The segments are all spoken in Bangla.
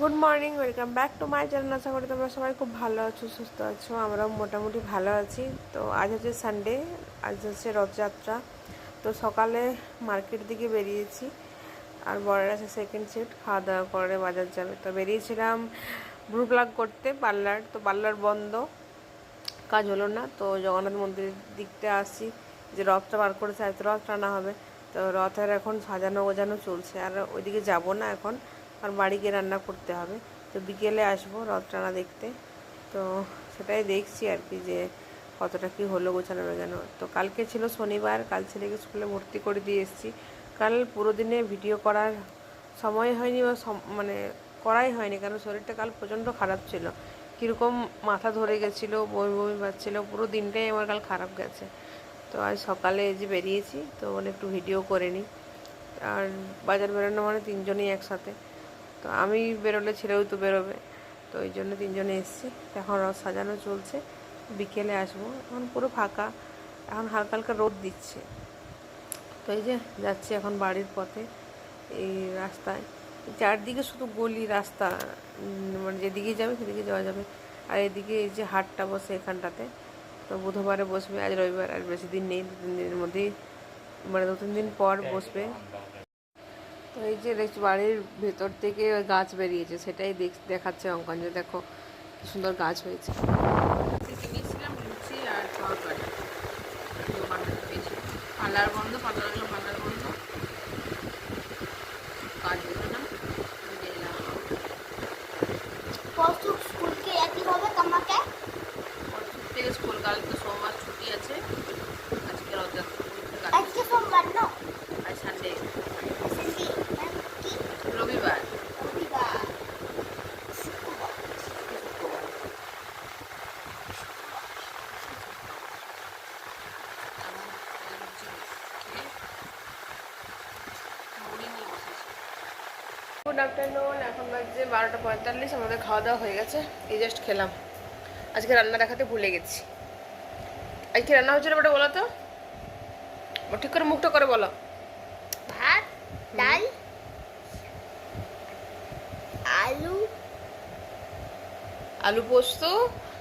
Good morning welcome back to my channel আশা করি তোমরা সবাই খুব ভালো আছো, সুস্থ আছো, আমরাও মোটামুটি ভালো আছি। তো আজ হচ্ছে সানডে আজ হচ্ছে রথযাত্রা। তো সকালে মার্কেট দিকে বেরিয়েছি, আর বরের আছে সেকেন্ড শিফট খাওয়া দাওয়া করে বাজার যাবে। তো বেরিয়েছিলাম ব্রু প্লাগ করতে, পার্লার। তো পার্লার বন্ধ, কাজ হলো না। তো জগন্নাথ মন্দিরের দিকটা আসছি, যে রথটা বার করেছে আজ রথ টানা হবে। তো রথের এখন সাজানো গোজানো চলছে, আর ওইদিকে যাব না এখন। আর বাড়ি গিয়ে রান্না করতে হবে। তো বিকেলে আসব রথ টানা দেখতে। তো সেটাই দেখছি আর কি যে কতটা কি হলো গোছানো গোছানো তো কালকে ছিল শনিবার, কাল ছেলেকে স্কুলে ভর্তি করে দিয়ে এসেছি। কাল পুরো দিনে ভিডিও করার সময় হয়নি বা মানে করাই হয়নি, কারণ শরীরটা কাল প্রচণ্ড খারাপ ছিল। কীরকম মাথা ধরে গেছিল, বমি বমি পাচ্ছিল, পুরো দিনটাই আমার কাল খারাপ গেছে। তো আজ সকালে যে বেরিয়েছি, তো মানে একটু ভিডিও করে নিই। আর বাজার বেরোনো মানে তিনজনই একসাথে। তো আমি বেরোলে ছেলেও তো বেরোবে। তো ওই জন্য তিনজনে এসছি। এখন রথ সাজানো চলছে। বিকেলে আসব। এখন পুরো ফাঁকা। এখন হালকা হালকা রোদ দিচ্ছে। তো এই যে যাচ্ছি এখন বাড়ির পথে এই রাস্তায়। চারদিকে শুধু গলি রাস্তা। মানে যেদিকে যাবে সেদিকে যাওয়া যাবে। আর এদিকে এই যে হাটটা বসে এখানটাতে। তো বুধবারে বসবে আজ রবিবার। আর বেশি দিন নেই দু তিন দিনের মধ্যেই। মানে দু তিন দিন পর বসবে। তো এই যে বাড়ির ভেতর থেকে গাছ বেরিয়েছে, সেটাই দেখ- দেখাচ্ছে অঙ্কন যে দেখো সুন্দর গাছ হয়েছে। আর গেলো পার্লার বন্ধ কাজ হলো না নিজে এলাম। পরশু স্কুলকে একই হবে তোমাকে পরশু থেকে স্কুল কাল তো সোমবার ছুটি আছে আজকে রথযাত্রা পরীক্ষা কাজ আজকে সোমবার না আর সানডে সিসি কি রবিবার রবিবার শুক্রবার গুড আফটারনুন এখন বাজছে বারোটা পঁয়তাল্লিশ আমাদের খাওয়া দাওয়া হয়ে গেছে এই জাস্ট খেলাম। আজকে রান্না দেখাতে ভুলে গেছি। আজকে রান্না বলো তো? ঠিক করে মুখটা করে বলো। ভাত ডাল আলু। আলু পোস্ত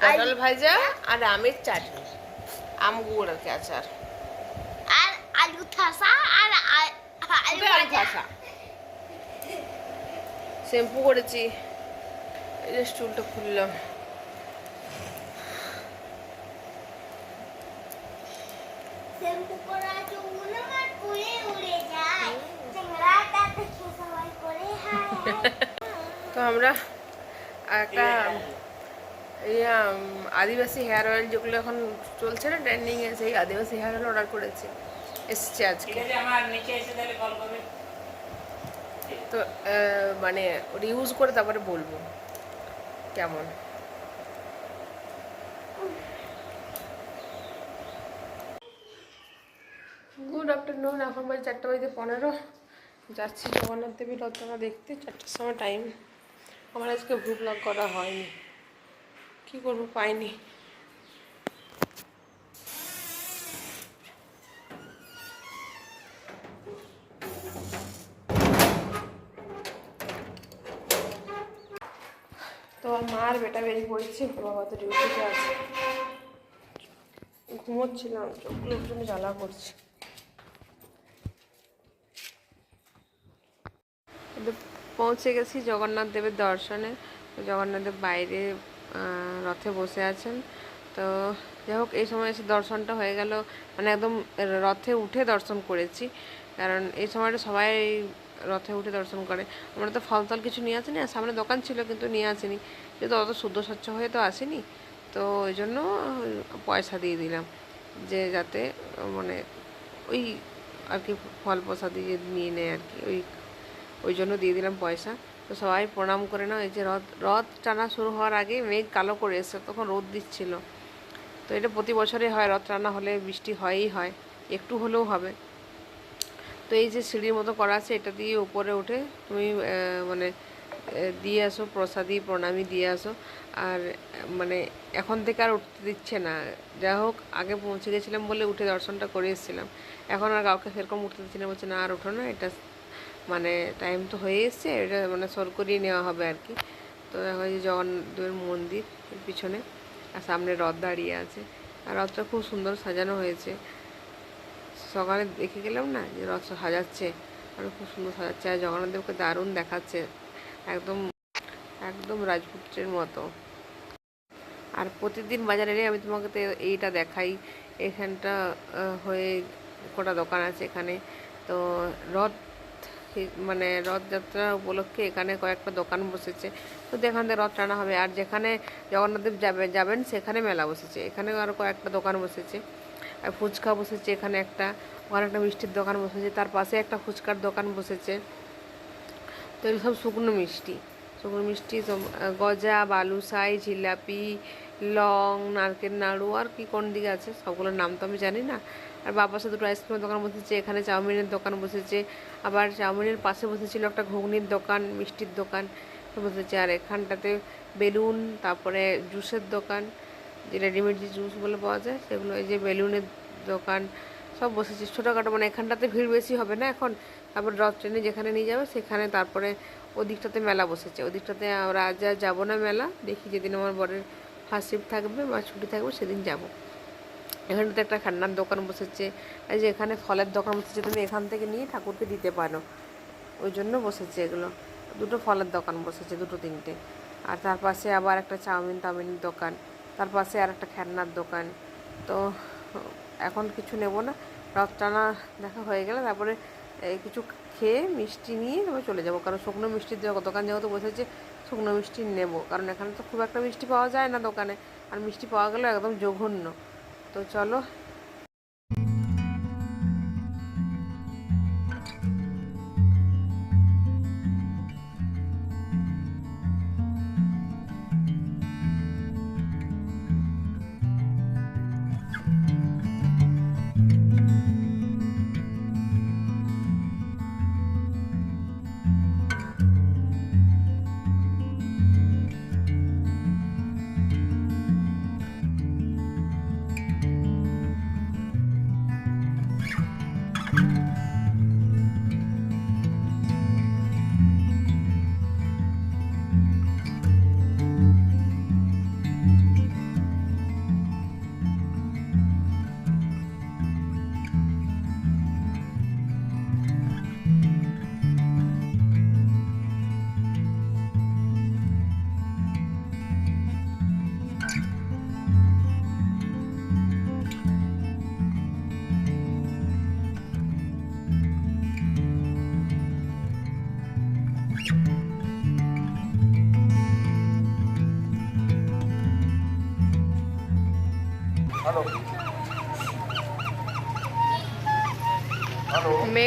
পটল ভাজা আর আমের চাটনি। আম গুড় আর কি আচার। আর আলু থাসা আর আলু ভাজা। শ্যাম্পু করেছি। এই যে চুলটা খুললাম। শ্যাম্পু করা চুল আমার উড়ে উড়ে যায়। চেংড়াটা দেখে সবাই করে। তো আমরা একটা ইয়া আদিবাসী হেয়ার অয়েল যেগুলো এখন চলছে না ট্রেন্ডিংয়ে সেই আদিবাসী হেয়ার অয়েল অর্ডার করেছি। এসছে আজকে। আমার নিচে এসে তাহলে কল করবে। তো মানে ওটা ইউজ করে তারপরে বলব। কেমন? গুড আফটারনুন এখন বাজে চারটে বাজে পনেরো। যাচ্ছি জগন্নাথ দেবী রথনা দেখতে, চারটের সময় টাইম আমার আজকে লাগ করা হয়নি। কি করব, পাইনি। মার বেটা বেরিয়ে পড়েছে, বাবা তো ডিউটিতে আছে। ঘুমোচ্ছিলাম চোখগুলো জন্য জ্বালা করছে। পৌঁছে গেছি জগন্নাথ দেবের দর্শনে। জগন্নাথ দেব বাইরে রথে বসে আছেন। তো যাই হোক, এই সময় এসে দর্শনটা হয়ে গেল। মানে একদম রথে উঠে দর্শন করেছি। কারণ এই সময়টা সবাই রথে উঠে দর্শন করে। আমরা তো ফল টল কিছু নিয়ে আসিনি, আর সামনে দোকান ছিল কিন্তু নিয়ে আসিনি। যেহেতু অত শুদ্ধ স্বচ্ছ হয়ে তো আসেনি, তো ওই জন্য পয়সা দিয়ে দিলাম। যে যাতে মানে ওই আর কি ফল প্রসাদ দিয়ে নিয়ে নেয় আর কি, ওই ওই জন্য দিয়ে দিলাম পয়সা। তো সবাই প্রণাম করে নাও, এই যে রথ রথ টানা শুরু হওয়ার আগে মেঘ কালো করে এসছে, তখন রোদ দিচ্ছিল। তো এটা প্রতি বছরে হয়, রথ টানা হলে বৃষ্টি হয়ই হয়, একটু হলেও হবে। তো এই যে সিঁড়ির মতো করা আছে, এটা দিয়ে উপরে উঠে তুমি মানে দিয়ে আসো, প্রসাদি, প্রণামী দিয়ে আসো। আর মানে এখন থেকে আর উঠতে দিচ্ছে না। যা হোক, আগে পৌঁছে গেছিলাম বলে উঠে দর্শনটা করে এসেছিলাম। এখন আর কাউকে সেরকম উঠতে দিচ্ছে না, বলছে, না, আর ওঠো না, এটা মানে টাইম তো হয়ে এসছে, এটা মানে সর করিয়ে নেওয়া হবে আর কি। তো এই যে জগন্নাথের মন্দির পিছনে, আর সামনে রথ দাঁড়িয়ে আছে। আর রথটা খুব সুন্দর সাজানো হয়েছে। সকালে দেখে গেলাম না যে রথ সাজাচ্ছে, আর খুব সুন্দর সাজাচ্ছে। আর জগন্নাথ দেবকে দারুণ দেখাচ্ছে, একদম একদম রাজপুত্রের মতো। আর প্রতিদিন বাজারে আমি তোমাকে তো এইটা দেখাই, এখানটা হয়ে কটা দোকান আছে এখানে। তো রথ মানে রথযাত্রা উপলক্ষে এখানে কয়েকটা দোকান বসেছে। তো এখান থেকে রথ টানা হবে। আর যেখানে জগন্নাথদেব যাবে, যাবেন, সেখানে মেলা বসেছে। এখানে আরও কয়েকটা দোকান বসেছে। ফুচকা বসেছে এখানে একটা, ওখানে একটা মিষ্টির দোকান বসেছে, তার পাশে একটা ফুচকার দোকান বসেছে। তো এগুলো সব শুকনো মিষ্টি। শুকনো মিষ্টি গজা বালুশাই জিলাপি, লং, নারকেল, নাড়ু, আর কি কোন দিকে আছে, সবগুলোর নাম তো আমি জানি না। আর বাবার সাথে দুটো আইসক্রিমের দোকান বসেছে, এখানে চাউমিনের দোকান বসেছে, আবার চাউমিনের পাশে বসেছিল একটা ঘুগনির দোকান, মিষ্টির দোকান বসেছে, আর এখানটাতে বেলুন, তারপরে জুসের দোকান যে রেডিমেড যে জুস বলে পাওয়া যায়, সেগুলো এই যে বেলুনের দোকান সব বসেছে। ছোটোখাটো মানে এখানটাতে ভিড় বেশি হবে না এখন। তারপর রথ ট্রেনে যেখানে নিয়ে যাবে, সেখানে তারপরে ওদিকটাতে মেলা বসেছে। ওদিকটাতে আমরা আজ আর যাব না মেলা। দেখি যেদিন আমার বরের ফার্স্ট শিফট থাকবে বা ছুটি থাকবে, সেদিন যাব। এখানটাতে একটা খান্নার দোকান বসেছে। এই যে এখানে ফলের দোকান বসেছে, তুমি এখান থেকে নিয়ে ঠাকুরকে দিতে পারো। ওই জন্য বসেছে এগুলো। দুটো ফলের দোকান বসেছে, দুটো তিনটে। আর তার পাশে আবার একটা চাউমিন টাউমিনের দোকান। তার পাশে আর একটা খেলনার দোকান। তো এখন কিছু নেব না। রথ টানা দেখা হয়ে গেলে তারপরে কিছু খেয়ে মিষ্টি নিয়ে তারপরে চলে যাব। কারণ শুকনো মিষ্টির দোকান যেহেতু বসেছে, শুকনো মিষ্টি নেব। কারণ এখানে তো খুব একটা মিষ্টি পাওয়া যায় না দোকানে। আর মিষ্টি পাওয়া গেলে একদম জঘন্য। তো চলো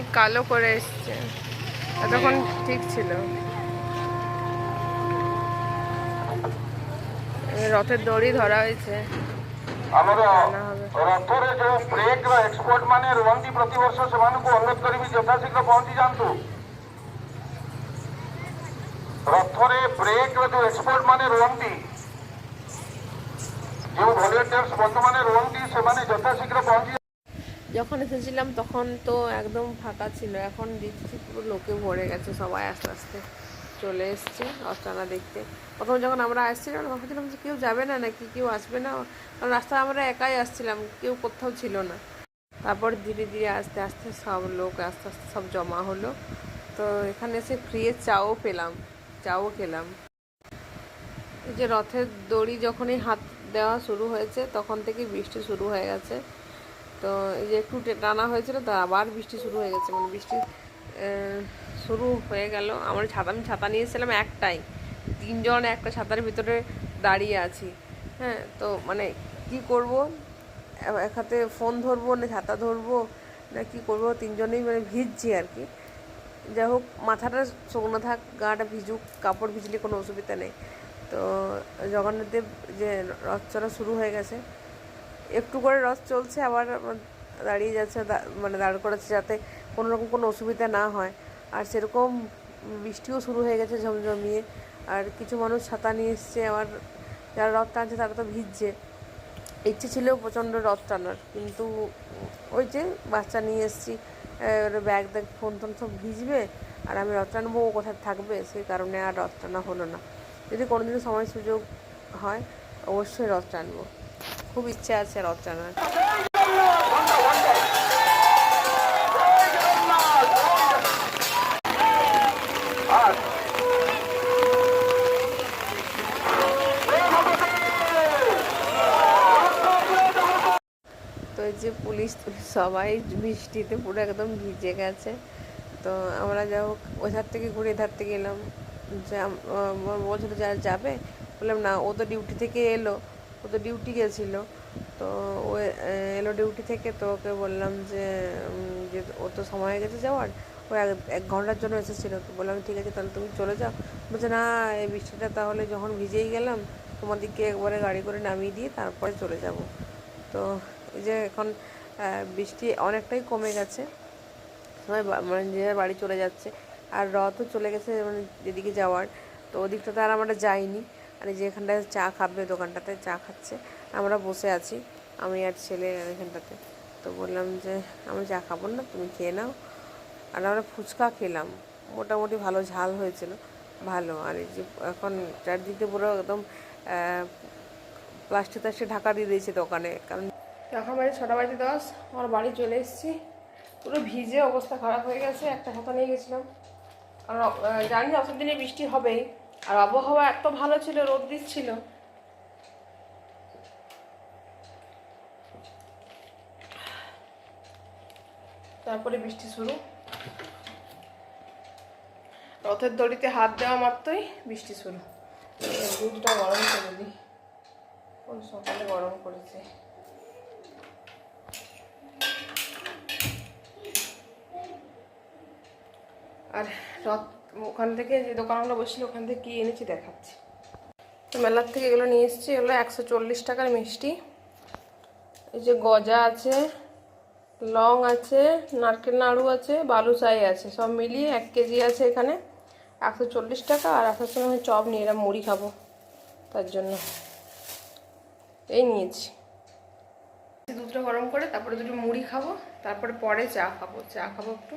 মেঘ কালো করে এসছে তখন ঠিক ছিল এই রথের দড়ি ধরা হয়েছে ଆମର টানা হবে ରଥରେ ଯୋଉ ବ୍ରେକ୍ ର ଏକ୍ସପର୍ଟ ମାନେ ରୁହନ୍ତି ପ୍ରତିବର୍ଷ ସେମାନଙ୍କୁ ଅନୁରୋଧ କରିବି ଯଥାଶୀଘ୍ର ପହଞ୍ଚି ଯାଆନ୍ତୁ ରଥରେ ବ୍ରେକ୍ ର ଯୋଉ ଏକ୍ସପର୍ଟ ମାନେ ରୁହନ୍ତି ଯେଉଁ ଭଲେଣ୍ଟିୟର୍ସ ବର୍ତ୍ତମାନେ ରୁହନ୍ତି ସେମାନେ ଯଥାଶୀଘ୍ର ପହଞ୍ଚି যখন এসেছিলাম তখন তো একদম ফাঁকা ছিল। এখন দেখছি পুরো লোকে ভরে গেছে, সবাই আস্তে আস্তে চলে এসছে রথটানা দেখতে। প্রথম যখন আমরা আসছিলাম, তখন ভাবছিলাম যে কেউ যাবে না নাকি, কেউ আসবে না। কারণ রাস্তায় আমরা একাই আসছিলাম, কেউ কোথাও ছিল না। তারপর ধীরে ধীরে আস্তে আস্তে সব লোক আস্তে আস্তে সব জমা হলো। তো এখানে এসে ফ্রিয়ে চাও পেলাম, চাও খেলাম। যে রথের দড়ি যখনই হাত দেওয়া শুরু হয়েছে, তখন থেকে বৃষ্টি শুরু হয়ে গেছে। তো এই যে একটু টানা হয়েছিল, তো আবার বৃষ্টি শুরু হয়ে গেছে। মানে বৃষ্টি শুরু হয়ে গেল। আমার ছাতা আমি ছাতা নিয়েছিলাম একটাই। তিনজন একটা ছাতার ভিতরে দাঁড়িয়ে আছি। হ্যাঁ তো মানে কি করব? এক হাতে ফোন ধরবো, না ছাতা ধরবো, না কি করব? তিনজনেই মানে ভিজছি আর কি। যাই হোক, মাথাটা শুকনো থাক, গাটা ভিজুক, কাপড় ভিজলে কোনো অসুবিধা নেই। তো জগন্নাথদেব যে রথ চলা শুরু হয়ে গেছে একটু করে রথ চলছে, আবার দাঁড়িয়ে যাচ্ছে মানে দাঁড় করাচ্ছে যাতে কোনো রকম কোনো অসুবিধা না হয়। আর সেরকম বৃষ্টিও শুরু হয়ে গেছে ঝমঝমিয়ে, আর কিছু মানুষ ছাতা নিয়ে এসছে, আবার যারা রথ টানছে তারা তো ভিজছে। ইচ্ছে ছিল প্রচণ্ড রথ টানার, কিন্তু ওই যে বাচ্চা নিয়ে এসেছি ব্যাগ ব্যাগ ফোন টোন সব ভিজবে, আর আমি রথ টানবো, ও কোথায় থাকবে সেই কারণে আর রথ টানা হলো না। যদি কোনোদিন সময় সুযোগ হয়, অবশ্যই রথ টানবো। খুব ইচ্ছে আছে রথ টানার তো যে পুলিশ, সবাই বৃষ্টিতে পুরো একদম ভিজে গেছে। তো আমরা যাই হোক ওই ধার থেকে ঘুরে এধার থেকে এলাম। যে বলছিল যা যাবে, বললাম না, ও তো ডিউটি থেকে এলো। ও তো ডিউটি গেছিল। তো ও এলো ডিউটি থেকে তো ওকে বললাম যে যে ও তো সময় হয়ে গেছে যাওয়ার, ও এক ঘণ্টার জন্য এসেছিল। তো বললাম, ঠিক আছে, তাহলে তুমি চলে যাও। বলছে, না, এই বৃষ্টিটা তাহলে যখন ভিজেই গেলাম, তোমাদেরকে একবারে গাড়ি করে নামিয়ে দিয়ে তারপরে চলে যাব। তো এই যে এখন বৃষ্টি অনেকটাই কমে গেছে। সবাই মানে যে বাড়ি চলে যাচ্ছে। আর রথও চলে গেছে মানে যেদিকে যাওয়ার। তো ওদিকটাতে আর আমরা যাইনি। আর যে এখানটায় চা খাবে দোকানটাতে চা খাচ্ছে। আমরা বসে আছি আমি আর ছেলে এখানটাতে। তো বললাম যে আমি চা খাব না তুমি খেয়ে নাও। আর আমরা ফুচকা খেলাম। মোটামুটি ভালো ঝাল হয়েছিল ভালো। আর এই যে এখন চারদিকে পুরো একদম প্লাস্টিক টাস্টিক ঢাকা দিয়ে দিয়েছে দোকানে। কারণ এখন বাজে ছটা বাজে দশ আমার বাড়ি চলে এসেছি। পুরো ভিজে অবস্থা খারাপ হয়ে গেছে একটা ছাতা নিয়ে গেছিলাম। আহ, জানি অসব দিনে বৃষ্টি হবেই। আর আবহাওয়া এত ভালো ছিল, রোদ দিচ্ছিল। তারপরে বৃষ্টি শুরু। রথের দড়িতে হাত দেওয়া মাত্রই বৃষ্টি শুরু। দুধটা গরম করে দিই। ওই সকালে গরম করেছে। আর রথ ওখান থেকে যে দোকানগুলো বসছিল, ওখান থেকে কী এনেছি, দেখাচ্ছি। তো মেলার থেকে এগুলো নিয়ে এসেছি, এগুলো একশো চল্লিশ টাকার মিষ্টি। এই যে গজা আছে, লং আছে, নারকেল নাড়ু আছে, বালুশাই আছে, সব মিলিয়ে এক কেজি আছে এখানে। একশো চল্লিশ টাকা, আর আসার সময় চপ নিয়ে এরা মুড়ি খাব তার জন্য। এই নিয়েছি। দুধটা গরম করে তারপরে দুটো মুড়ি খাব, তারপরে পরে চা খাব চা খাব একটু।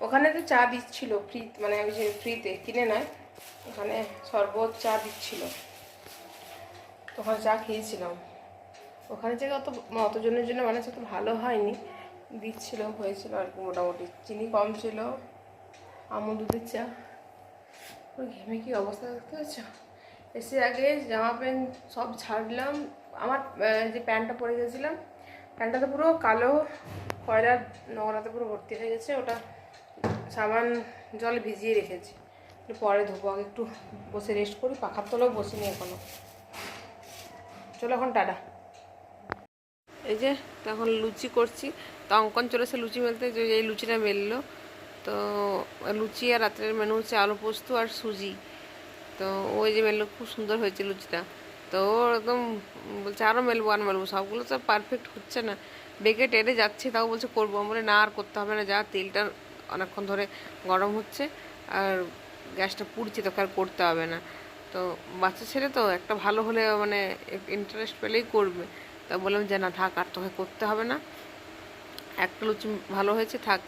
ওখানে তো চা দিচ্ছিল ফ্রি মানে ওই যে ফ্রিতে, কিনে নয়। ওখানে শরবত, চা দিচ্ছিল ওখানে চা খেয়েছিলাম। ওখানে যে অত, অতজনের জন্য মানে অত ভালো হয়নি। দিচ্ছিল হয়েছিল আর কি মোটামুটি। চিনি কম ছিল আমুল দুধের চা। ঘেমে কি অবস্থা দেখতে পাচ্ছ? এসে আগে জামা প্যান্ট সব ছাড়লাম আমার যে প্যান্টটা পরে গেছিলাম, প্যান্টটা তো পুরো কালো, কয়লার নোংরাতে পুরো ভর্তি হয়ে গেছে। ওটা সাবান জল ভিজিয়ে রেখেছি। পরে ধোবো, আগে একটু বসে রেস্ট করি, পাখার তলাও বসিনি এখনও। চলো এখন টাটা। এই যে তখন লুচি করছি, তো অঙ্কন চলে এসে লুচি মেলতে, যে এই লুচিটা মেললো। তো লুচি আর রাত্রের মেনু হচ্ছে আলু পোস্ত আর সুজি। তো ওই যে মেললো, খুব সুন্দর হয়েছে লুচিটা। তো ও একদম বলছে আরও মেলবো, আর মেলবো। সবগুলো তো পারফেক্ট হচ্ছে না। বেগে টেনে যাচ্ছে, তাও বলছে, করব। আমি বলি, না, আর করতে হবে না, যা তেলটা অনেকক্ষণ ধরে গরম হচ্ছে আর গ্যাসটা পুড়ছে তোকে আর করতে হবে না। তো বাচ্চা ছেলে তো একটা ভালো হলে মানে ইন্টারেস্ট পেলেই করবে। তা বললাম যে না থাক, আর তোকে করতে হবে না। একটা লুচি ভালো হয়েছে, থাক।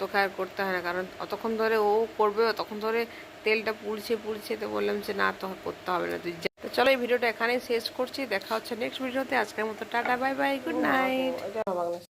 তোকে আর করতে হয় না, কারণ অতক্ষণ ধরে ও করবে তখন ধরে তেলটা পুড়ছে পুড়ছে। তো বললাম যে না, তোকে করতে হবে না, তুই। তো চলো এই ভিডিওটা এখানেই শেষ করছি। দেখা হচ্ছে নেক্সট ভিডিওতে আজকের মতো tata bye bye good night